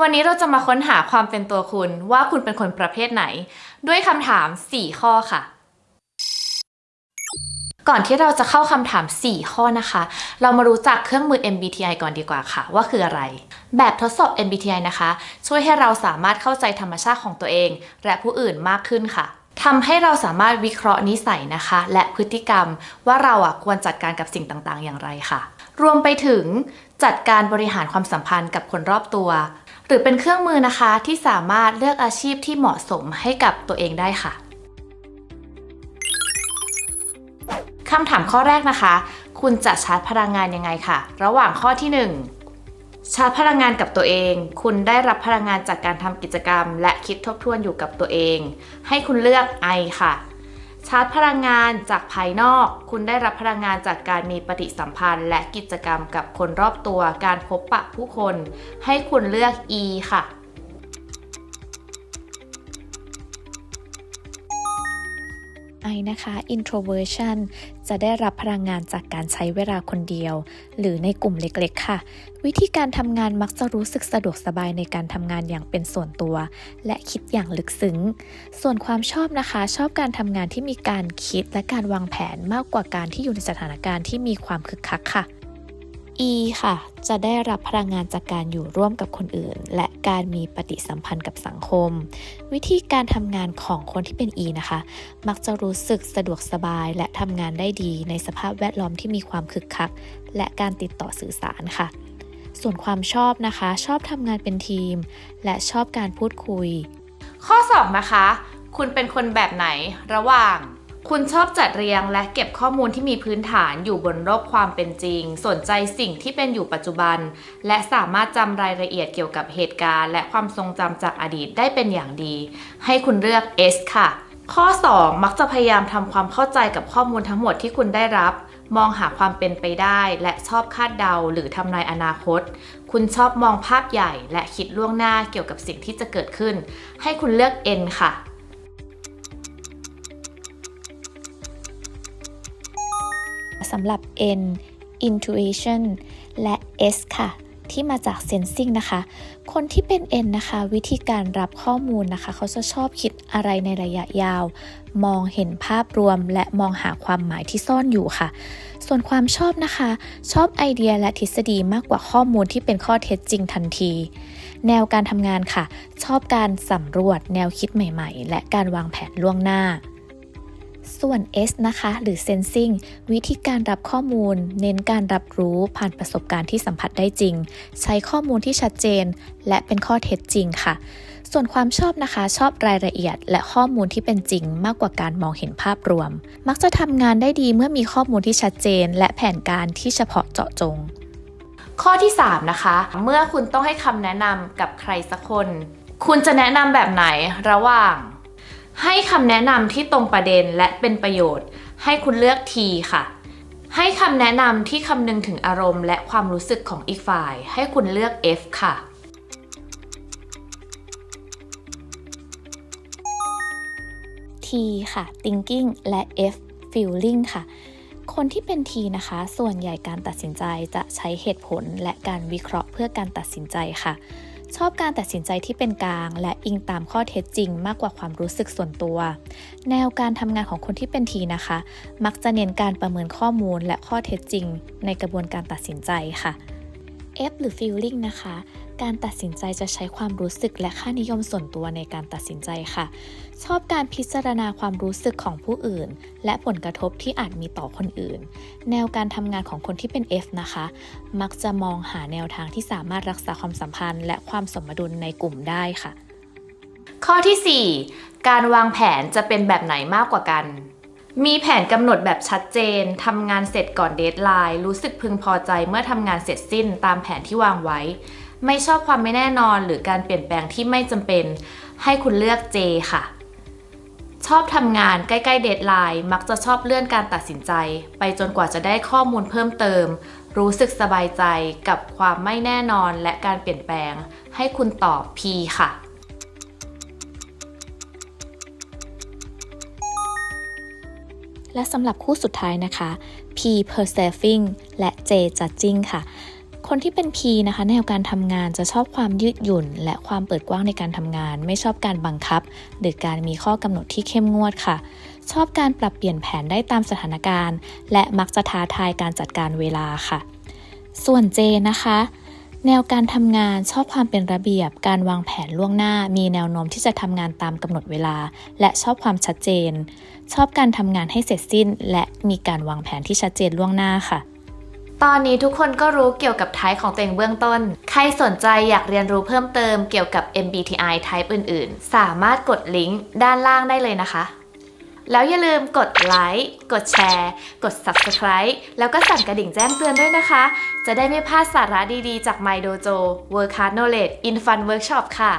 วันนี้เราจะมาค้นหาความเป็นตัวคุณว่าคุณเป็นคนประเภทไหน ด้วยคำถาม 4 ข้อค่ะ ก่อนที่เราจะเข้าคำถาม 4 ข้อนะคะ เรามารู้จักเครื่องมือ MBTI ก่อนดีกว่าค่ะ ว่าคืออะไร แบบทดสอบ MBTI นะคะ ช่วยให้เราสามารถเข้าใจธรรมชาติของตัวเอง และผู้อื่นมากขึ้นค่ะทำให้เราสามารถวิเคราะห์นิสัยนะคะ และพฤติกรรมว่าเราอะควรจัดการกับสิ่งต่างๆ อย่างไรค่ะ รวมไปถึงจัดการบริหารความสัมพันธ์กับคนรอบตัว หรือเป็นเครื่องมือนะคะที่สามารถเลือกอาชีพที่เหมาะสมให้กับตัวเองได้ค่ะคำถามข้อแรกนะคะ คุณจะชาร์จพลังงานยังไงค่ะ ระหว่างข้อที่ 1 ชาร์จพลังงานกับตัวเอง คุณได้รับพลังงานจากการทำกิจกรรม และคิดทบทวนอยู่กับตัวเอง ให้คุณเลือก I ค่ะ ชาร์จพลังงานจากภายนอก คุณได้รับพลังงานจากการมีปฏิสัมพันธ์ และกิจกรรมกับคนรอบตัว การพบปะผู้คน ให้คุณเลือก E ค่ะ นะคะ introversion จะได้รับพลังงานจากการใช้เวลาคนเดียว หรือในกลุ่มเล็กๆ ค่ะ วิธีการทำงานมักจะรู้สึกสะดวกสบายในการทำงานอย่างเป็นส่วนตัว และคิดอย่างลึกซึ้ง ส่วนความชอบนะคะ ชอบการทำงานที่มีการคิดและการวางแผนมากกว่าการที่อยู่ในสถานการณ์ที่มีความคึกคักค่ะ E ค่ะ จะได้รับพลังงานจากการอยู่ร่วมกับคนอื่น และการมีปฏิสัมพันธ์กับสังคม วิธีการทำงานของคนที่เป็น E นะคะ มักจะรู้สึกสะดวกสบายและทำงานได้ดี ในสภาพแวดล้อมที่มีความคึกคัก และการติดต่อสื่อสารค่ะ ส่วนความชอบนะคะ ชอบทำงานเป็นทีม และชอบการพูดคุย ข้อ 2 นะคะ คุณเป็นคนแบบไหนระหว่าง คุณชอบจัดเรียงและเก็บข้อมูลที่มีพื้นฐานอยู่บนโลกความเป็นจริง สนใจสิ่งที่เป็นอยู่ปัจจุบัน และสามารถจำรายละเอียดเกี่ยวกับเหตุการณ์ และความทรงจำจากอดีตได้เป็นอย่างดี ให้คุณเลือก S ค่ะ ข้อ 2 มักจะพยายามทำความเข้าใจกับข้อมูลทั้งหมดที่คุณได้รับ มองหาความเป็นไปได้ และชอบคาดเดา หรือทำนายอนาคต คุณชอบมองภาพใหญ่ และคิดล่วงหน้าเกี่ยวกับสิ่งที่จะเกิดขึ้น ให้คุณเลือก N ค่ะ สำหรับ N intuition และ S ค่ะ ที่มาจาก sensing นะคะ คนที่เป็น N นะคะ วิธีการรับข้อมูลนะคะ เขาจะชอบคิดอะไรในระยะยาว มองเห็นภาพรวม และมองหาความหมายที่ซ่อนอยู่ค่ะ ส่วนความชอบนะคะ ชอบไอเดียและทฤษฎีมากกว่าข้อมูลที่เป็นข้อเท็จจริงทันที แนวการทำงานค่ะ ชอบการสำรวจแนวคิดใหม่ ๆ และการวางแผนล่วงหน้า ส่วน S นะคะ หรือ sensing วิธีการรับข้อมูล เน้นการรับรู้ผ่านประสบการณ์ที่สัมผัสได้จริง ใช้ข้อมูลที่ชัดเจน และเป็นข้อเท็จจริงค่ะ ส่วนความชอบนะคะชอบรายละเอียด และข้อมูลที่เป็นจริงมากกว่าการมองเห็นภาพรวม มักจะทำงานได้ดีเมื่อมีข้อมูลที่ชัดเจน และแผนการที่เฉพาะเจาะจง ข้อที่ 3 นะคะ เมื่อคุณต้องให้คำแนะนำกับใครสักคน คุณจะแนะนำแบบไหนระหว่าง ให้คำแนะนำที่ตรงประเด็นและเป็นประโยชน์ ให้คุณเลือก T ค่ะ ให้คำแนะนำที่คำนึงถึงอารมณ์และความรู้สึกของอีกฝ่าย ให้คุณเลือก F ค่ะ T ค่ะ thinking และ F feeling ค่ะ คนที่เป็น T นะคะ ส่วนใหญ่การตัดสินใจจะใช้เหตุผลและการวิเคราะห์เพื่อการตัดสินใจค่ะ ชอบการตัดสินใจที่เป็นกลาง และอิงตามข้อเท็จจริงมากกว่าความรู้สึกส่วนตัว แนวการทำงานของคนที่เป็นทีนะคะ มักจะเน้นการประเมินข้อมูลและข้อเท็จจริง ในกระบวนการตัดสินใจค่ะ F หรือ feeling นะคะ การตัดสินใจจะใช้ความรู้สึกและค่านิยมส่วนตัวในการตัดสินใจค่ะ ชอบการพิจารณาความรู้สึกของผู้อื่น และผลกระทบที่อาจมีต่อคนอื่น แนวการทำงานของคนที่เป็น F นะคะ มักจะมองหาแนวทางที่สามารถรักษาความสัมพันธ์ และความสมดุลในกลุ่มได้ค่ะ ข้อที่ 4 การวางแผนจะเป็นแบบไหนมากกว่ากันมีแผนกำหนดแบบชัดเจน ทำงานเสร็จก่อนเดทไลน์ รู้สึกพึงพอใจเมื่อทำงานเสร็จสิ้นตามแผนที่วางไว้ ไม่ชอบความไม่แน่นอนหรือการเปลี่ยนแปลงที่ไม่จำเป็น ให้คุณเลือก J ค่ะ ชอบทำงานใกล้ๆเดทไลน์มักจะชอบเลื่อนการตัดสินใจ ไปจนกว่าจะได้ข้อมูลเพิ่มเติม รู้สึกสบายใจกับความไม่แน่นอนและการเปลี่ยนแปลง ให้คุณตอบ P ค่ะ และสำหรับคู่สุดท้ายนะคะ P perceiving และ J judging ค่ะ คนที่เป็น P นะคะแนวการทำงานจะชอบความยืดหยุ่น และความเปิดกว้างในการทำงาน ไม่ชอบการบังคับ หรือการมีข้อกำหนดที่เข้มงวดค่ะ ชอบการปรับเปลี่ยนแผนได้ตามสถานการณ์ และมักจะท้าทายการจัดการเวลาค่ะ ส่วน J นะคะแนวการทำงานชอบความเป็นระเบียบ การวางแผนล่วงหน้า มีแนวโน้มที่จะทำงานตามกำหนดเวลา และชอบความชัดเจน ชอบการทำงานให้เสร็จสิ้น และมีการวางแผนที่ชัดเจนล่วงหน้าค่ะ ตอนนี้ทุกคนก็รู้เกี่ยวกับไทป์ของตัวเองเบื้องต้น ใครสนใจอยากเรียนรู้เพิ่มเติมเกี่ยวกับ MBTI type อื่นๆ สามารถกดลิงก์ด้านล่างได้เลยนะคะ แล้วอย่าลืมกดไลค์ กดแชร์ กด Subscribe แล้วก็สั่นกระดิ่งแจ้งเตือนด้วยนะคะ จะได้ไม่พลาดสาระดีๆ จาก My Dojo Work Hard Knowledge in Fun Workshop ค่ะ